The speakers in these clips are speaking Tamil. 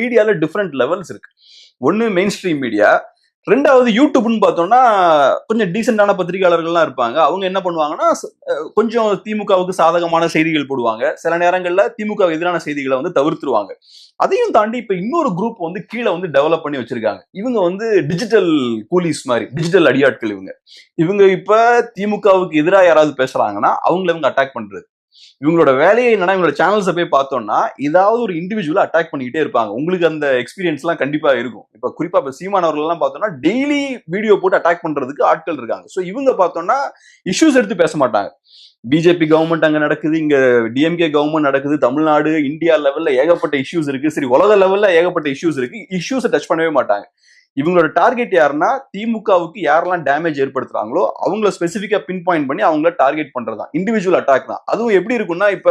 மீடியால டிஃப்ரெண்ட் லெவல்ஸ் இருக்கு. ஒன்னு மெயின் ஸ்ட்ரீம் மீடியா ரெண்டாவது யூடியூப்னு பார்த்தோம்னா கொஞ்சம் டீசெண்டான பத்திரிகையாளர்கள்லாம் இருப்பாங்க. அவங்க என்ன பண்ணுவாங்கன்னா கொஞ்சம் திமுகவுக்கு சாதகமான செய்திகள் போடுவாங்க. சில நேரங்களில் திமுக எதிரான செய்திகளை வந்து தவிர்த்துருவாங்க. அதையும் தாண்டி இப்போ இன்னொரு குரூப் வந்து கீழே வந்து டெவலப் பண்ணி வச்சிருக்காங்க. இவங்க வந்து டிஜிட்டல் கூலிஸ் மாதிரி டிஜிட்டல் அடியாட்கள் இவங்க. இவங்க இப்போ திமுகவுக்கு எதிராக யாராவது பேசுறாங்கன்னா அவங்கள இவங்க அட்டாக் பண்றது. இவங்களோட வேலையை என்னன்னா இவங்களோட சேனல்ஸை போய் பார்த்தோம்னா ஏதாவது ஒரு இண்டிவிஜுவலை அட்டாக் பண்ணிக்கிட்டே இருப்பாங்க. உங்களுக்கு அந்த எக்ஸ்பீரியன்ஸ்லாம் கண்டிப்பாக கண்டிப்பா இருக்கும். இப்போ குறிப்பா இப்போ சீமான் பார்த்தோம்னா டெய்லி வீடியோ போட்டு அட்டாக் பண்றதுக்கு ஆட்கள் இருக்காங்க. ஸோ இவங்க பார்த்தோம்னா இஷ்யூஸ் எடுத்து பேச மாட்டாங்க. பிஜேபி கவர்மெண்ட் அங்க நடக்குது இங்க டிஎம்கே கவர்மெண்ட் நடக்குது தமிழ்நாடு இந்தியா லெவல்ல ஏகப்பட்ட இஷ்யூஸ் இருக்கு. சரி உலக லெவல்ல ஏகப்பட்ட இஷ்யூஸ் இருக்கு. இஷ்யூஸை டச் பண்ணவே மாட்டாங்க. இவங்களோட டார்கெட் யாருன்னா திமுகவுக்கு யாரெல்லாம் டேமேஜ் ஏற்படுத்துறாங்களோ அவங்கள ஸ்பெசிஃபிக்கா பின் பாயிண்ட் பண்ணி அவங்கள டார்கெட் பண்றதுதான். இண்டிவிஜுவல் அட்டாக் தான். அதுவும் எப்படி இருக்கும்னா இப்ப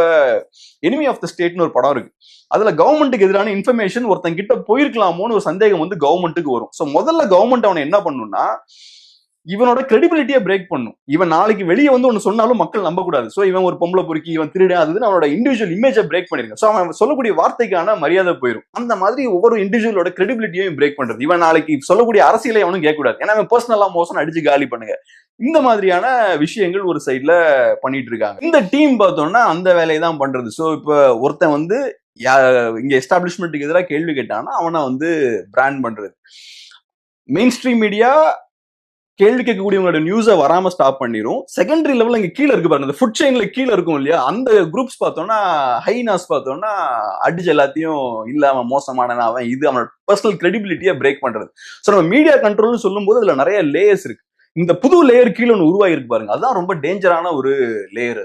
எனிமி ஆஃப் த ஸ்டேட்னு ஒரு படம் இருக்கு. அதுல கவர்மெண்ட்டுக்கு எதிரான இன்ஃபர்மேஷன் ஒருத்தன் கிட்ட போயிருக்கலாமோன்னு ஒரு சந்தேகம் வந்து கவர்மெண்ட்டுக்கு வரும். ஸோ முதல்ல கவர்மெண்ட் அவனை என்ன பண்ணும்னா இவனோட கிரெடிபிலிட்டியை பிரேக் பண்ணும். இவன் நாளைக்கு வெளியே வந்து ஒன்று சொன்னாலும் மக்கள் நம்ப கூடாது இவன் ஒரு பொம்பளை பொறுக்கி இவன் திருடன் அவனோட இண்டிவிஜுவல் இமேஜை பிரேக் பண்ணிருக்கான் ஸோ அவன் சொல்லக்கூடிய வார்த்தைக்கான மரியாதை போயிடும் அந்த மாதிரி ஒவ்வொரு இண்டிவிஜுவலோட கிரெடிபிலிட்டியும் பிரேக் பண்றது. இவன் நாளைக்கு சொல்லக்கூடிய அரசியலை அவனும் கேட்கக்கூடாது. ஏன்னா அவன் பர்சனலா மோசம் அடிச்சு காலி பண்ணுங்க. இந்த மாதிரியான விஷயங்கள் ஒரு சைட்ல பண்ணிட்டு இருக்காங்க. இந்த டீம் பார்த்தோம்னா அந்த வேலையை தான் பண்றது. ஸோ இப்போ ஒருத்தன் வந்து யா- இங்க எஸ்டாப்ளிஷ்மெண்ட்டுக்கு எதிராக கேள்வி கேட்டான்னா அவனை வந்து பிராண்ட் பண்றது. மெயின் ஸ்ட்ரீம் மீடியா கேள்வி கேட்கக்கூடியவங்களோட நியூஸை வராம ஸ்டாப் பண்ணிடும் செகண்டரி லெவல்ல இங்க கீழே இருக்கு பாருங்க அந்த ஃபுட் செயின்ல கீழே இருக்கும் இல்லையா? அந்த குரூப்ஸ் பார்த்தோம்னா ஹைனாஸ் பார்த்தோம்னா அடிச்சு எல்லாத்தையும் இல்ல அவன் அவன் இது அவனோட பர்சனல் கிரெடிபிலிட்டியை பிரேக் பண்றது. ஸோ நம்ம மீடியா கண்ட்ரோல்னு சொல்லும்போது அதுல நிறைய லேயர்ஸ் இருக்கு. இந்த புது லேயர் கீழே ஒன்று உருவாகி இருக்கு பாருங்க. அதான் ரொம்ப டேஞ்சரான ஒரு லேயர்